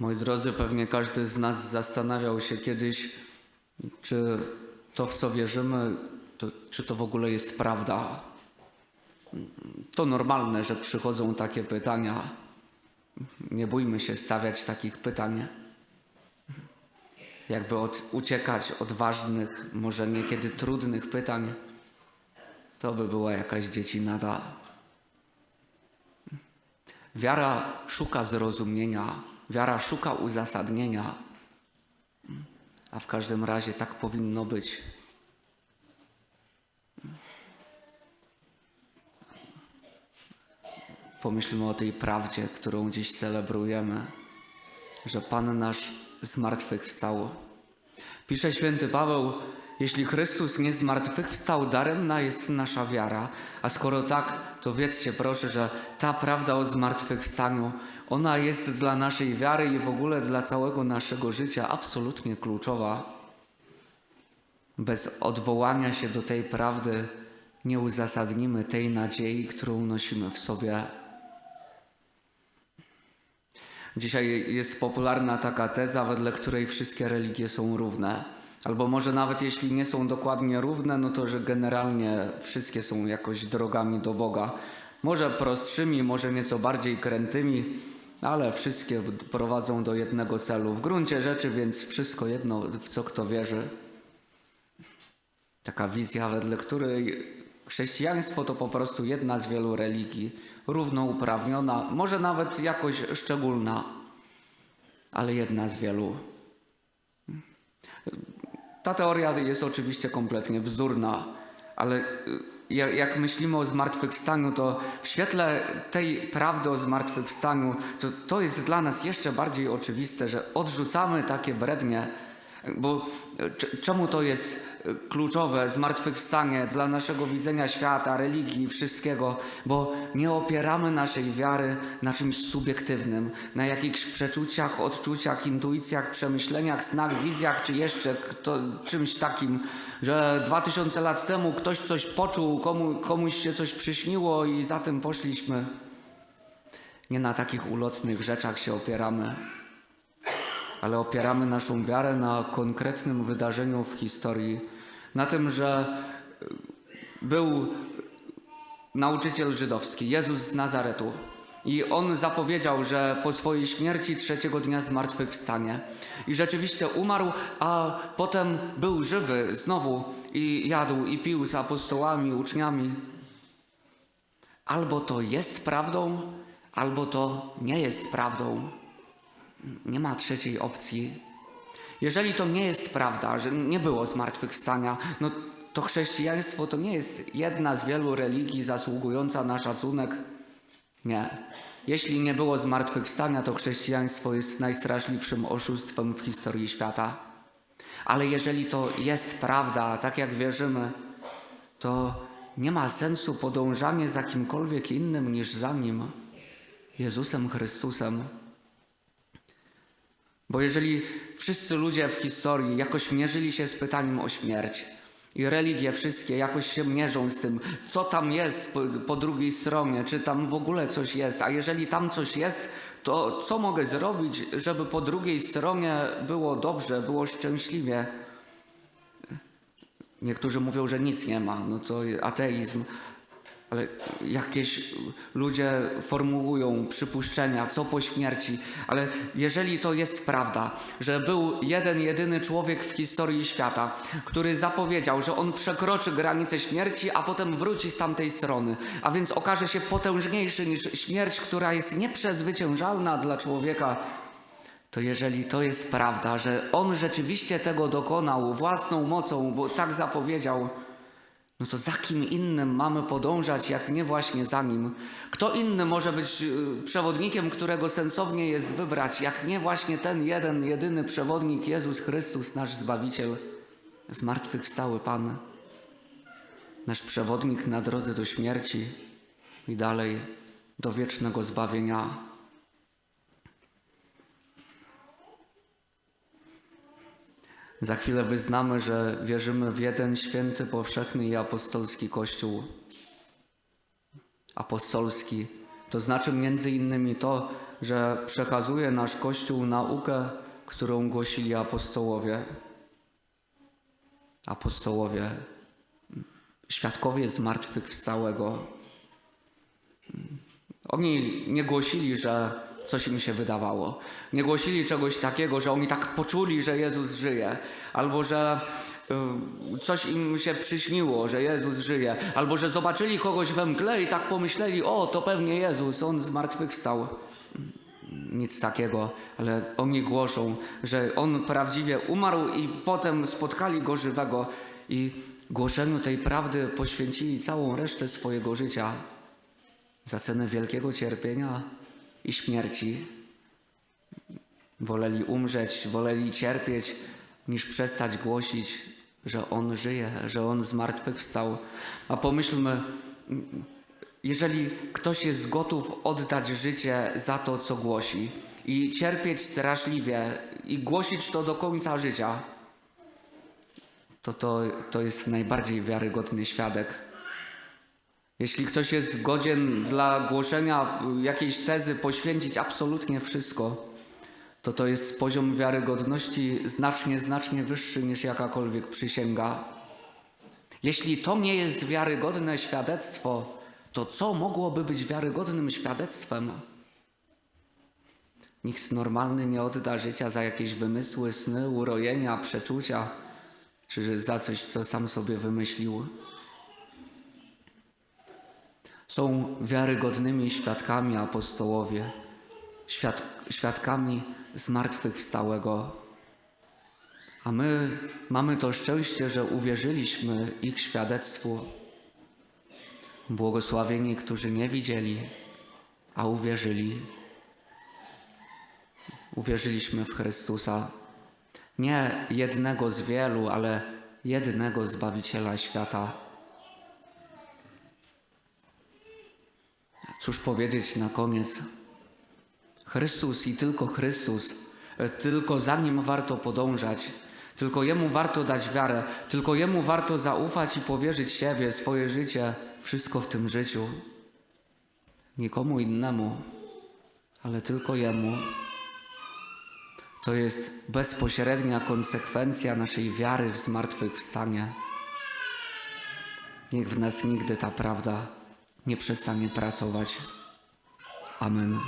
Moi drodzy, pewnie każdy z nas zastanawiał się kiedyś, czy to, w co wierzymy, to, czy to w ogóle jest prawda. To normalne, że przychodzą takie pytania. Nie bójmy się stawiać takich pytań. Jakby od, uciekać od ważnych, może niekiedy trudnych pytań, to by była jakaś dziecinada. Wiara szuka zrozumienia, wiara szuka uzasadnienia, a w każdym razie tak powinno być. Pomyślmy o tej prawdzie, którą dziś celebrujemy, że Pan nasz zmartwychwstał. Pisze święty Paweł, jeśli Chrystus nie zmartwychwstał, daremna jest nasza wiara. A skoro tak, to wiedzcie proszę, że ta prawda o zmartwychwstaniu, ona jest dla naszej wiary i w ogóle dla całego naszego życia absolutnie kluczowa. Bez odwołania się do tej prawdy nie uzasadnimy tej nadziei, którą nosimy w sobie. Dzisiaj jest popularna taka teza, wedle której wszystkie religie są równe. Albo może nawet jeśli nie są dokładnie równe, no to że generalnie wszystkie są jakoś drogami do Boga. Może prostszymi, może nieco bardziej krętymi, ale wszystkie prowadzą do jednego celu. W gruncie rzeczy więc wszystko jedno, w co kto wierzy. Taka wizja, wedle której chrześcijaństwo to po prostu jedna z wielu religii, równouprawniona, może nawet jakoś szczególna, ale jedna z wielu. Ta teoria jest oczywiście kompletnie bzdurna, ale y, ja- jak myślimy o zmartwychwstaniu, to w świetle tej prawdy o zmartwychwstaniu, to, to jest dla nas jeszcze bardziej oczywiste, że odrzucamy takie brednie, bo y, czemu to jest kluczowe zmartwychwstanie dla naszego widzenia świata, religii, wszystkiego? Bo nie opieramy naszej wiary na czymś subiektywnym, na jakichś przeczuciach, odczuciach, intuicjach, przemyśleniach, snach, wizjach, czy jeszcze kto, czymś takim, że dwa tysiące lat temu ktoś coś poczuł, komu, komuś się coś przyśniło i za tym poszliśmy. Nie na takich ulotnych rzeczach się opieramy ale opieramy naszą wiarę na konkretnym wydarzeniu w historii, na tym, że y, był nauczyciel żydowski, Jezus z Nazaretu. I on zapowiedział, że po swojej śmierci trzeciego dnia zmartwychwstanie. I rzeczywiście umarł, a potem był żywy znowu i jadł i pił z apostołami, uczniami. Albo to jest prawdą, albo to nie jest prawdą. Nie ma trzeciej opcji. Jeżeli to nie jest prawda, że nie było zmartwychwstania, no to chrześcijaństwo to nie jest jedna z wielu religii zasługująca na szacunek. Nie. Jeśli nie było zmartwychwstania, to chrześcijaństwo jest najstraszliwszym oszustwem w historii świata. Ale jeżeli to jest prawda, tak jak wierzymy, to nie ma sensu podążanie za kimkolwiek innym niż za nim, Jezusem Chrystusem. Bo jeżeli wszyscy ludzie w historii jakoś mierzyli się z pytaniem o śmierć i religie wszystkie jakoś się mierzą z tym, co tam jest po, po drugiej stronie, czy tam w ogóle coś jest, a jeżeli tam coś jest, to co mogę zrobić, żeby po drugiej stronie było dobrze, było szczęśliwie? Niektórzy mówią, że nic nie ma, no to ateizm. Ale jakieś ludzie formułują przypuszczenia, co po śmierci. Ale jeżeli to jest prawda, że był jeden, jedyny człowiek w historii świata, który zapowiedział, że on przekroczy granicę śmierci, a potem wróci z tamtej strony, a więc okaże się potężniejszy niż śmierć, która jest nieprzezwyciężalna dla człowieka, to jeżeli to jest prawda, że on rzeczywiście tego dokonał własną mocą, bo tak zapowiedział, no to za kim innym mamy podążać, jak nie właśnie za nim? Kto inny może być y, przewodnikiem, którego sensownie jest wybrać, jak nie właśnie ten jeden, jedyny przewodnik, Jezus Chrystus, nasz Zbawiciel, zmartwychwstały Pan, nasz przewodnik na drodze do śmierci i dalej do wiecznego zbawienia. Za chwilę wyznamy, że wierzymy w jeden święty, powszechny i apostolski Kościół. Apostolski to znaczy między innymi to, że przekazuje nasz Kościół naukę, którą głosili apostołowie. Apostołowie, świadkowie zmartwychwstałego. Oni nie głosili, że coś im się wydawało. Nie głosili czegoś takiego, że oni tak poczuli, że Jezus żyje, albo że y, coś im się przyśniło, że Jezus żyje, albo że zobaczyli kogoś we mgle i tak pomyśleli: O, to pewnie Jezus, on zmartwychwstał. Nic takiego, ale oni głoszą, że on prawdziwie umarł i potem spotkali go żywego i głoszeniu tej prawdy poświęcili całą resztę swojego życia za cenę wielkiego cierpienia i śmierci. Woleli umrzeć, woleli cierpieć, niż przestać głosić, że On żyje, że On zmartwychwstał. A pomyślmy, jeżeli ktoś jest gotów oddać życie za to, co głosi i cierpieć straszliwie i głosić to do końca życia, to to, to jest najbardziej wiarygodny świadek. Jeśli ktoś jest godzien dla głoszenia jakiejś tezy poświęcić absolutnie wszystko, to to jest poziom wiarygodności znacznie, znacznie wyższy niż jakakolwiek przysięga. Jeśli to nie jest wiarygodne świadectwo, to co mogłoby być wiarygodnym świadectwem? Nikt normalny nie odda życia za jakieś wymysły, sny, urojenia, przeczucia, czy za coś, co sam sobie wymyślił są wiarygodnymi świadkami apostołowie, świad, świadkami zmartwychwstałego. A my mamy to szczęście, że uwierzyliśmy ich świadectwu. Błogosławieni, którzy nie widzieli, a uwierzyli. Uwierzyliśmy w Chrystusa, nie jednego z wielu, ale jednego Zbawiciela świata. Cóż powiedzieć na koniec? Chrystus i tylko Chrystus, e, tylko za Nim warto podążać, tylko Jemu warto dać wiarę, tylko Jemu warto zaufać i powierzyć siebie, swoje życie, wszystko w tym życiu. Nikomu innemu, ale tylko Jemu. To jest bezpośrednia konsekwencja naszej wiary w zmartwychwstanie. Niech w nas nigdy ta prawda nie przestanie pracować. Amen.